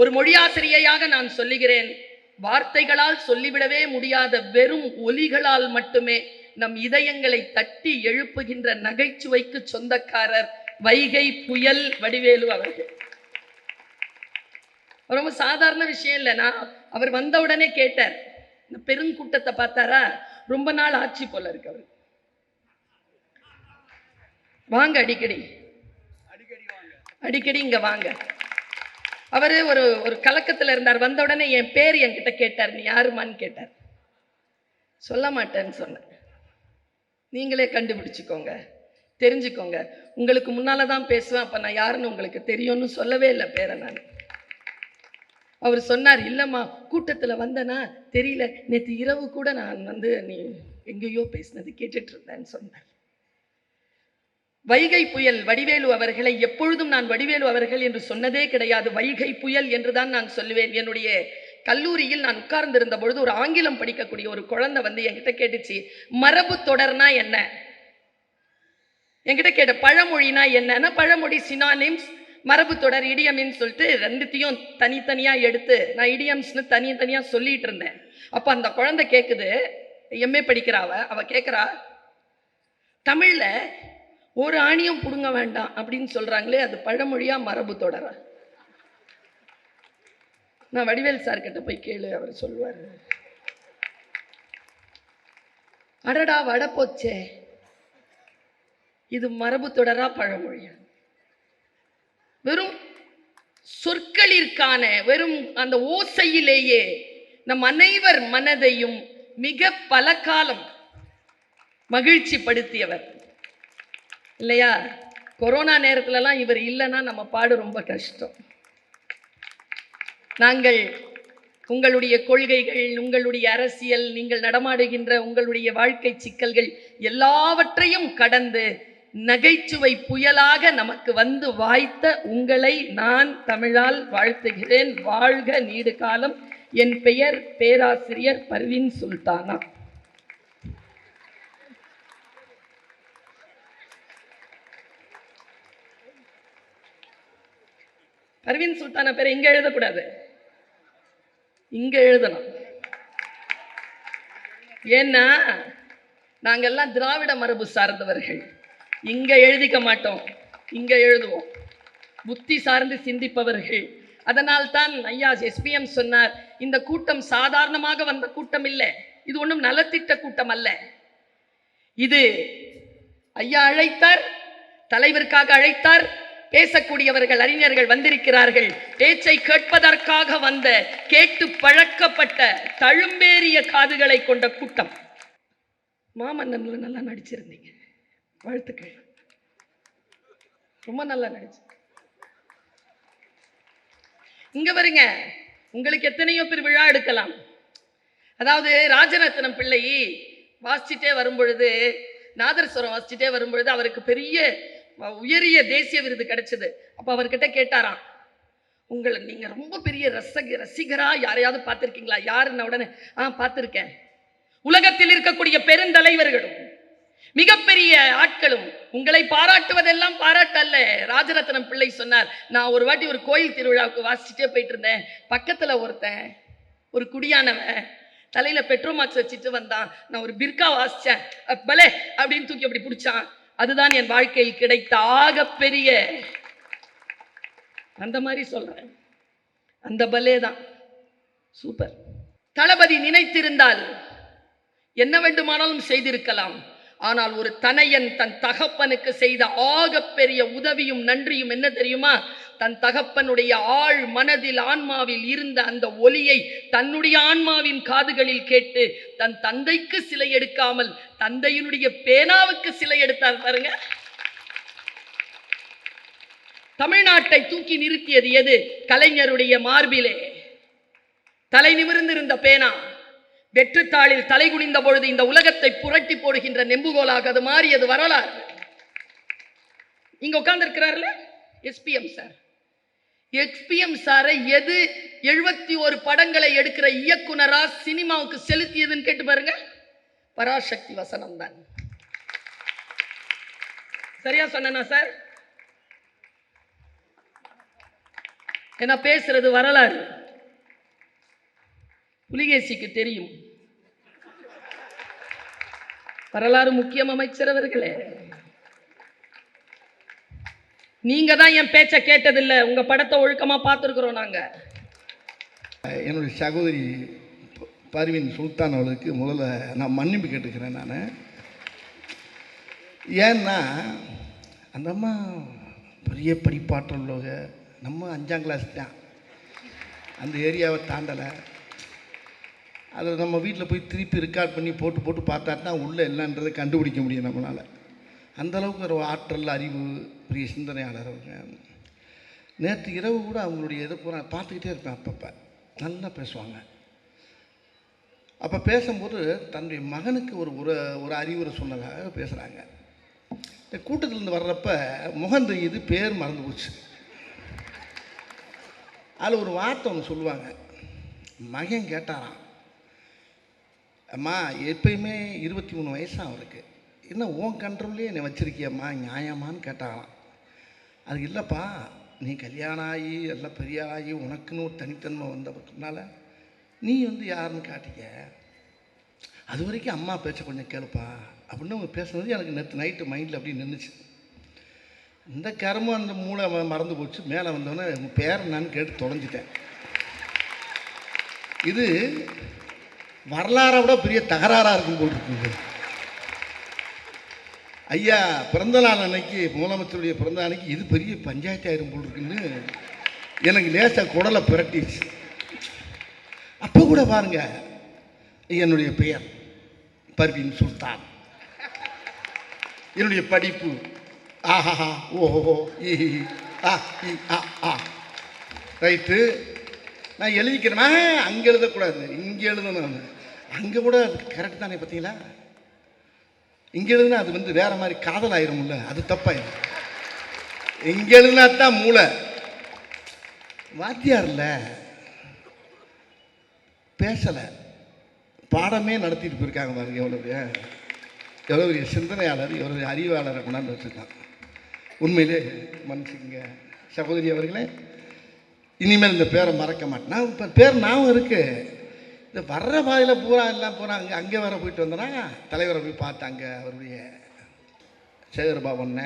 ஒரு மொழியாசிரியையாக நான் சொல்லுகிறேன். வார்த்தைகளால் சொல்லிவிடவே முடியாத வெறும் ஒலிகளால் மட்டுமே நம் இதயங்களை தட்டி எழுப்புகின்ற நகைச்சுவைக்கு சொந்தக்காரர் வைகை புயல் வடிவேலு அவர்கள். ரொம்ப சாதாரண விஷயம் இல்லை. நான் அவர் வந்த உடனே கேட்டார். இந்த பெருங்கூட்டத்தை பார்த்தாரா? ரொம்ப நாள் ஆட்சி போல இருக்கு அவர். வாங்க அடிக்கடி. அடிக்கடி இங்க வாங்க. அவர் ஒரு ஒரு கலக்கத்தில் இருந்தார். வந்த உடனே என் பேர் என்கிட்ட கேட்டார். நீ யாருமான்னு கேட்டார். சொல்ல மாட்டேன்னு சொன்னேன். நீங்களே கண்டுபிடிச்சிக்கோங்க. தெரிஞ்சுக்கோங்க. உங்களுக்கு முன்னால் தான் பேசுவேன். அப்போ நான் யாருன்னு உங்களுக்கு தெரியும்னு சொல்லவே இல்லை பேரை நான். அவர் சொன்னார் இல்லைம்மா கூட்டத்தில் வந்தனா தெரியல. நேற்று இரவு கூட நான் வந்து நீ எங்கேயோ பேசினது கேட்டுட்ருந்தேன்னு சொன்னார். வைகை புயல் வடிவேலு அவர்களை எப்பொழுதும் நான் வடிவேலு அவர்கள் என்று சொன்னதே கிடையாது. வைகை புயல் என்றுதான் நான் சொல்லுவேன். என்னுடைய கல்லூரியில் நான் உட்கார்ந்திருந்த பொழுது ஒரு ஆங்கிலம் படிக்கக்கூடிய ஒரு குழந்தை வந்து என்கிட்ட கேட்டுச்சு மரபு தொடர்னா என்ன? என்கிட்ட கேட்ட பழமொழினா என்னன்னா பழமொழி? சினானிம்ஸ் மரபு தொடர் இடியம்னு சொல்லிட்டு ரெண்டுத்தையும் தனித்தனியாக எடுத்து நான் இடியம்ஸ்னு தனித்தனியாக சொல்லிட்டு இருந்தேன். அப்போ அந்த குழந்தை கேட்குது எம்ஏ படிக்கிறாவ? அவ கேட்குறா தமிழில் ஒரு ஆணியும் பிடுங்க வேண்டாம் அப்படின்னு சொல்கிறாங்களே அது பழமொழியாக மரபு தொடர? நான் வடிவேல் சார் கிட்ட போய் கேளு அவர் சொல்வார் அடடா வட போச்சே. இது மரபு தொடரா பழமொழியா? வெறும் சொற்களிற்கான வெறும் அந்த ஓசையிலேயே நம் அனைவர் மனதையும் மிக பல காலம் மகிழ்ச்சி படுத்தியவர் இல்லையா? கொரோனா நேரத்துலலாம் இவர் இல்லைன்னா நம்ம பாடு ரொம்ப கஷ்டம். நாங்கள் உங்களுடைய கொள்கைகள் உங்களுடைய அரசியல் நீங்கள் நடமாடுகின்ற உங்களுடைய வாழ்க்கை சிக்கல்கள் எல்லாவற்றையும் கடந்து நகைச்சுவை புயலாக நமக்கு வந்து வாய்த்த உங்களை நான் தமிழால் வாழ்த்துகிறேன். வாழ்க நீடு காலம். என் பெயர் பேராசிரியர் பர்வின் சுல்தானா. பர்வீன் சுல்தானா பேரை இங்கே எழுதக்கூடாது. இங்க எழுதணும். ஏன்னா நாங்கெல்லாம் திராவிட மரபு சார்ந்தவர்கள். இங்க எழுதிக்க மாட்டோம். இங்க எழுதுவோம். புத்தி சார்ந்து சிந்திப்பவர்கள். அதனால் தான் ஐயா எஸ்பிஎம் சொன்னார் இந்த கூட்டம் சாதாரணமாக வந்த கூட்டம் இல்லை. இது ஒன்றும் நலத்திட்ட கூட்டம் அல்ல. இது ஐயா அழைத்தார் தலைவருக்காக அழைத்தார் பேசக்கூடியவர்கள் அறிஞர்கள் வந்திருக்கிறார்கள். பேச்சை கேட்பதற்காக வந்த கேட்டு பழக்கப்பட்ட தழும்பேறிய காதுகளை கொண்ட கூட்டம். மாமன்னன்ல நல்லா நடிச்சிருந்தீங்க. வாழ்த்துக்கள். ரொம்ப நல்லா நடிச்சு. இங்க வருங்க. உங்களுக்கு எத்தனையோ பேர் விழா எடுக்கலாம். அதாவது ராஜரத்னம் பிள்ளை வாசிச்சுட்டே வரும்பொழுது நாதர்ஸ்வரம் வாசிச்சுட்டே வரும்பொழுது அவருக்கு பெரிய உயரிய தேசிய விருது கிடைச்சது. அப்போ அவர்கிட்ட கேட்டாராம் உங்களை நீங்கள் ரொம்ப பெரிய ரசக ரசிகரா யாரையாவது பார்த்திருக்கீங்களா? யாருன்ன உடனே ஆ பார்த்துருக்கேன். உலகத்தில் இருக்கக்கூடிய பெருந்தலைவர்களும் மிகப்பெரிய ஆட்களும் உங்களை பாராட்டுவதெல்லாம் பாராட்டல்ல. ராஜரத்னம் பிள்ளை சொன்னார் நான் ஒரு வாட்டி ஒரு கோயில் திருவிழாவுக்கு வாசிச்சுட்டே போயிட்டு இருந்தேன் பக்கத்துல ஒருத்தன் ஒரு குடியானவன் தலையில் பெட்ரோமாக்ஸ் வச்சுட்டு வந்தான். நான் ஒரு பிர்கா வாசிச்சேன். பலே! அப்படின்னு தூக்கி அப்படி பிடிச்சான். அதுதான் என் வாழ்க்கையில் கிடைத்த ஆகப்பெரிய அந்த மாதிரி சொல்றேன். அந்த பலே தான் சூப்பர். தளபதி நினைத்திருந்தால் என்ன வேண்டுமானாலும் செய்திருக்கலாம். ஆனால் ஒரு தனையன் தன் தகப்பனுக்கு செய்த ஆகப்பெரிய உதவியும் நன்றியும் என்ன தெரியுமா? தன் தகப்பனுடைய ஆழ் மனதில் ஆன்மாவில் இருந்த அந்த ஒலியை தன்னுடைய ஆன்மாவின் காதுகளில் கேட்டு தன் தந்தைக்கு சிலை எடுக்காமல் தந்தையினுடைய பேனாவுக்கு சிலை எடுத்தார் பாருங்க. தமிழ்நாட்டை தூக்கி நிறுத்தியது எது? கலைஞருடைய மார்பிலே. தலை நிமிர்ந்திருந்த பேனா. வெற்றுத்தாளில் தலை குனிந்த பொழுது இந்த உலகத்தை புரட்டி போடுகின்ற நெம்புகோலாக அது மாறியது வரலாறு. இங்க உட்கார்ந்து எஸ்பிஎம் சார் எஸ்பிஎம் சாரை எது எழுபத்தி ஒரு படங்களை எடுக்கிற இயக்குனரா சினிமாவுக்கு செலுத்தியதுன்னு கேட்டு பாருங்க. பராசக்தி வசனம் தான். சரியா சொன்னா சார்? ஏன்னா பேசுறது வரலாறு. புலிகேசிக்கு தெரியும். வரலாறு முக்கியம் அமைச்சர் அவர்களே நீங்க தான் என் பேச்சை கேட்டதில்ல. உங்க படத்தை ஒழுக்கமா பார்த்துருக்குறோம் நாங்க. என்னுடைய சகோதரி பர்வீன் சுல்தான் அவளுக்கு முதல்ல நான் மன்னிப்பு கேட்டுக்கிறேன் நான். ஏன்னா அந்த அம்மா பெரிய படிப்பாற்றல் உள்ளவங்க. நம்ம அஞ்சாம் கிளாஸ் தான். அந்த ஏரியாவை தாண்டலை. அதை நம்ம வீட்டில் போய் திருப்பி ரெக்கார்ட் பண்ணி போட்டு போட்டு பார்த்தா தான் உள்ளே என்னன்றதை கண்டுபிடிக்க முடியும் நம்மளால். அந்த அளவுக்கு ஒரு ஆற்றல் அறிவு பெரிய சிந்தனையாளர் அவங்க. நேற்று இரவு கூட அவங்களுடைய இதை பூரா பார்த்துக்கிட்டே இருப்பேன் அப்பப்போ. நல்லா பேசுவாங்க. அப்போ பேசும்போது தன்னுடைய மகனுக்கு ஒரு ஒரு ஒரு அறிவுரை சொன்னதாக பேசுகிறாங்க இந்த கூட்டத்திலேருந்து வர்றப்ப முகம் தெரியுது பேர் மறந்து போச்சு. அதில் ஒரு வார்த்தை ஒன்று சொல்லுவாங்க. மகன் கேட்டாராம் அம்மா எப்பயுமே இருபத்தி மூணு வயசாக அவருக்கு. என்ன உன் கண்ட்ரோல்லே என்னை வச்சுருக்கியம்மா நியாயமான்னு கேட்டாராம். அது இல்லைப்பா நீ கல்யாணம் ஆகி எல்லாம் பெரியாராகி உனக்குன்னு ஒரு தனித்தன்மை வந்ததுனால நீ வந்து யாருன்னு காட்டிக்க. அது வரைக்கும் அம்மா பேச்ச கொஞ்சம் கேளுப்பா. அப்படின்னு அவங்க பேசுனது எனக்கு நேற்று நைட்டு மைண்டில் அப்படி நின்றுச்சு இந்த கருமம் அந்த மூளை ம- மறந்து போச்சு. மேலே வந்தோடனே உங்கள் பேர் என்னன்னு கேட்டு தொலைஞ்சிட்டேன். இது வரலாறை விட பெரிய தகராறாக இருக்கும் போல் இருக்குங்க ஐயா பிறந்த நாள் அன்னைக்கு முதலமைச்சருடைய பிறந்த அன்னைக்கு இது பெரிய பஞ்சாயத்து ஆயிரும் போல் இருக்குன்னு எனக்கு லேசாக குடலை பிரட்டிடுச்சு அப்போ கூட பாருங்க என்னுடைய பெயர் பர்வீன் சுல்தான். என்னுடைய படிப்பு ஆஹா ஓஹோ ஈ ஆ இ, ஆ ஆ. ரைட்டு. நான் எழுதிக்கிறேன்னா அங்கே எழுதக்கூடாது. இங்கே எழுதணும் அங்கே கூட கரெக்ட் தானே பார்த்தீங்களா? இங்கே எழுதுனா அது வந்து வேற மாதிரி காதல் ஆயிரும்ல அது தப்பாயிரும். இங்கே எழுதுனா தான் மூளை. வாத்தியார்ல பேசலை. பாடமே நடத்திட்டு போயிருக்காங்க பாருங்க எவ்வளவு எவ்வளோ பெரிய சிந்தனையாளர் எவ்வளோ பெரிய அறிவாளரை கொண்டாந்து வச்சுருக்கான். உண்மையிலே மனுஷங்க சகோதரி அவர்களே இனிமேல் இந்த பேரை மறக்க மாட்டேன். இப்போ பேர் ஞாபகம் இருக்கு. இந்த வர்ற பாதையில் பூரா எல்லாம் பூரா அங்கே அங்கே வர போயிட்டு வந்தனா தலைவரை போய் பார்த்தாங்க அவருடைய சேகர்பாபண்ண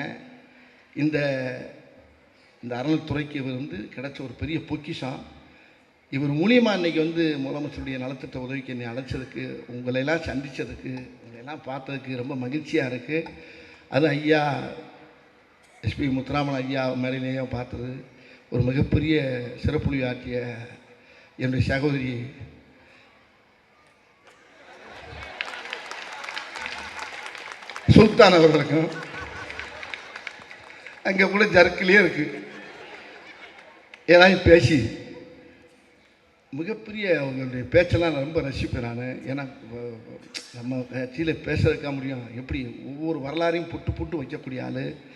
இந்த இந்த அறநிலைத்துறைக்கு வந்து கிடைச்ச ஒரு பெரிய பொக்கிஷம். இவர் மூலியமாக இன்றைக்கி வந்து முதலமைச்சருடைய நலத்திட்ட உதவிக்கு என்னை அழைச்சதுக்கு உங்களையெல்லாம் சந்தித்ததுக்கு உங்களையெல்லாம் பார்த்ததுக்கு ரொம்ப மகிழ்ச்சியாக இருக்குது அது ஐயா எஸ்பி முத்துராமன் ஐயா மேலையிலேயும் பார்த்தது. ஒரு மிகப்பெரிய சிறப்புலி ஆற்றிய என்னுடைய சகோதரி. சுல்தான் அவர்களுக்கும் அங்கே கூட ஜர்க்கிலே இருக்குது ஏதாவது பேசி மிகப்பெரிய அவங்களுடைய பேச்செல்லாம் நான் ரொம்ப ரசிப்பேன் நான். ஏன்னா நம்ம கட்சியில் பேசுறதுக்கா முடியும். எப்படி ஒவ்வொரு வரலாறையும் புட்டு புட்டு வைக்கக்கூடிய ஆள்.